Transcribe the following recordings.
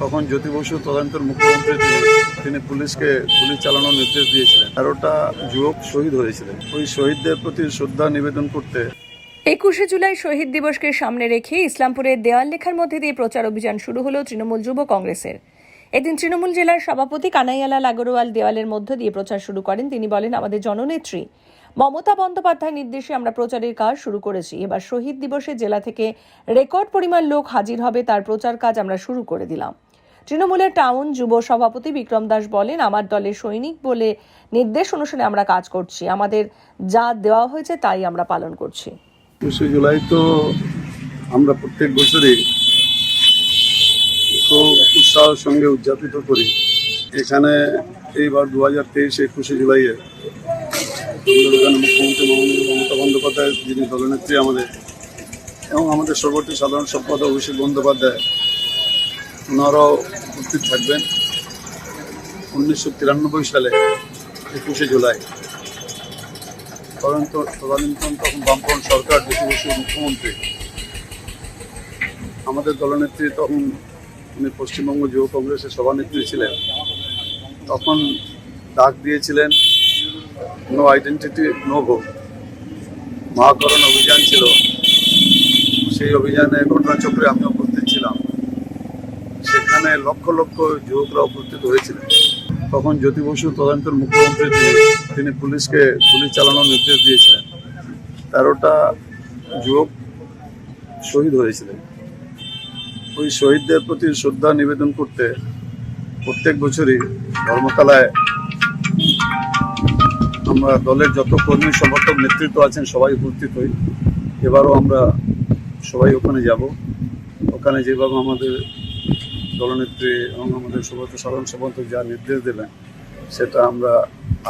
তখন জ্যোতি বসু তদন্তের মুখ্যমন্ত্রী তিনি পুলিশকে গুলি চালানোর নির্দেশ দিয়েছিলেন। তেরোটা যুবক শহীদ হয়েছিলেন। ওই শহীদদের প্রতি শ্রদ্ধা নিবেদন করতে একুশে জুলাই শহীদ দিবসকে সামনে রেখে ইসলামপুরের দেওয়াল লেখার মধ্যে দিয়ে প্রচার অভিযান শুরু হলো তৃণমূল যুব কংগ্রেসের। এদিন তৃণমূল জেলার সভাপতি কানাইয়ালাল আগরওয়াল দেওয়ালের মধ্য দিয়ে প্রচার শুরু করেন। তিনি বলেন, আমাদের জননেত্রী মমতা বন্দ্যোপাধ্যায়ের নির্দেশে আমরা প্রচারের কাজ শুরু করেছি। এবার শহীদ দিবসে জেলা থেকে রেকর্ড পরিমাণ লোক হাজির হবে, তার প্রচার কাজ আমরা শুরু করে দিলাম। তৃণমূলের টাউন যুব সভাপতি বিক্রম দাস বলেন, আমার দলের সৈনিক বলে নির্দেশ অনুসারে আমরা কাজ করছি। আমাদের যা দেওয়া হয়েছে তাই আমরা পালন করছি। জুলাই তো আমরা প্রত্যেক বছরই খুব উৎসাহের সঙ্গে উদযাপিত করি। এখানে এইবার দু হাজার তেইশে একুশে জুলাইয়ে মুখ্যমন্ত্রী মমতা বন্দ্যোপাধ্যায় যিনি দলনেত্রী আমাদের, এবং আমাদের সর্বত্র সাধারণ সম্পাদক অভিষেক বন্দ্যোপাধ্যায় ওনারাও উপস্থিত থাকবেন। উনিশশো তিরানব্বই সালে, একুশে জুলাই। তদন্ত তদানীন্তন তখন বামপন সরকার জ্যোতি মুখ্যমন্ত্রী। আমাদের দলনেত্রী তখন উনি পশ্চিমবঙ্গ যুব কংগ্রেসের সভানেত্রী ছিলেন। তখন ডাক দিয়েছিলেন no identity no vote Mahakaran অভিযান ছিল। সেই অভিযানে ঘটনাচক্রে আমি উপস্থিত ছিলাম সেখানে লক্ষ লক্ষ যুবকরা উপস্থিত হয়েছিলেন। তখন জ্যোতি বসু তদন্তের মুখ্যমন্ত্রী তিনি পুলিশকে গুলি চালানোর নির্দেশ দিয়েছিলেন। তেরোটা যুবক শহীদ হয়েছিলেন। ওই শহীদদের প্রতি শ্রদ্ধা নিবেদন করতে প্রত্যেক বছরই ধর্মতলায় আমরা দলের যত কর্মী সমর্থক নেতৃত্ব আছেন, সবাই উপস্থিত হই। এবারও আমরা সবাই ওখানে যাব। ওখানে যেভাবে আমাদের দলনেত্রী এবং আমাদের সভাপতি সাধারণ সম্পাদক যা নির্দেশ দেবেন সেটা আমরা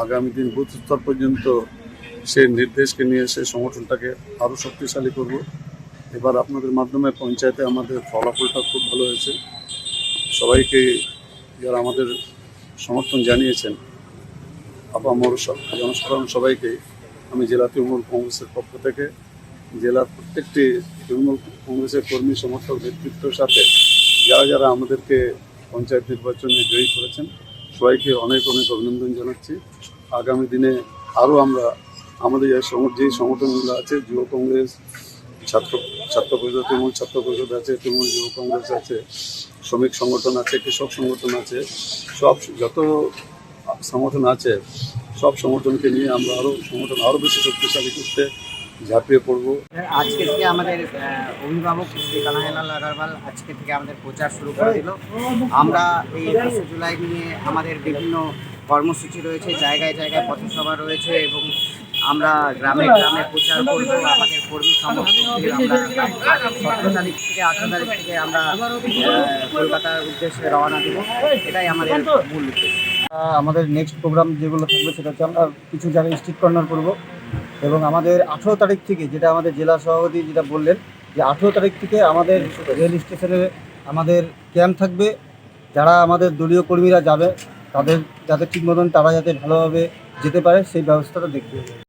আগামী দিন বুথ স্তর পর্যন্ত সেই নির্দেশকে নিয়ে সেই সংগঠনটাকে আরও শক্তিশালী করব। এবার আপনাদের মাধ্যমে পঞ্চায়েতে আমাদের ফলাফলটা খুব ভালো হয়েছে। সবাইকে যারা আমাদের সমর্থন জানিয়েছেন, আপামর সব জনসাধারণ সবাইকে, আমি জেলা তৃণমূল কংগ্রেসের পক্ষ থেকে, জেলার প্রত্যেকটি তৃণমূল কংগ্রেসের কর্মী, সমর্থক, নেতৃত্বের সাথে যারা যারা আমাদেরকে পঞ্চায়েত নির্বাচনে জয়ী করেছেন, সবাইকে অনেক অনেক অভিনন্দন জানাচ্ছি। আগামী দিনে আরও আমরা আমাদের যে সংগঠনগুলো আছে, যুব কংগ্রেস, ছাত্র ছাত্র পরিষদ তৃণমূল, ছাত্র পরিষদ আছে, তৃণমূল যুব কংগ্রেস আছে, শ্রমিক সংগঠন আছে, কৃষক সংগঠন আছে, সব, যত সংগঠন আছে, সব সংগঠনকে নিয়ে আমরা আরও, সংগঠন আরও বেশি শক্তিশালী করতে ঝাঁপিয়ে পড়ব। আজকে থেকে আমাদের অভিভাবক শ্রী কানাইলাল আগারওয়াল আজকে থেকে আমাদের প্রচার শুরু করে দিল। আমরা এই একুশে জুলাই নিয়ে আমাদের বিভিন্ন কর্মসূচি রয়েছে জায়গায় জায়গায় পথসভা রয়েছে এবং আমরা গ্রামে গ্রামে প্রচার করব আমাদের কর্মী সমর্থকদের আমরা সতেরো তারিখ থেকে আঠারো তারিখ থেকে আমরা কলকাতার উদ্দেশ্যে রওনা দেবো। এটাই আমাদের মূল উদ্দেশ্য। আমাদের নেক্সট প্রোগ্রাম যেগুলো থাকবে সেটা হচ্ছে আমরা কিছু জায়গায় স্ট্রিট কর্নার করব। এবং আমাদের আঠেরো তারিখ থেকে যেটা আমাদের জেলা সভাপতি যেটা বললেন, যে আঠেরো তারিখ থেকে আমাদের রেল স্টেশনে আমাদের ক্যাম্প থাকবে। যারা আমাদের দলীয় কর্মীরা যাবে, তাদের, যাতে ঠিক মতন তারা যাতে ভালোভাবে যেতে পারে, সেই ব্যবস্থাটা দেখবে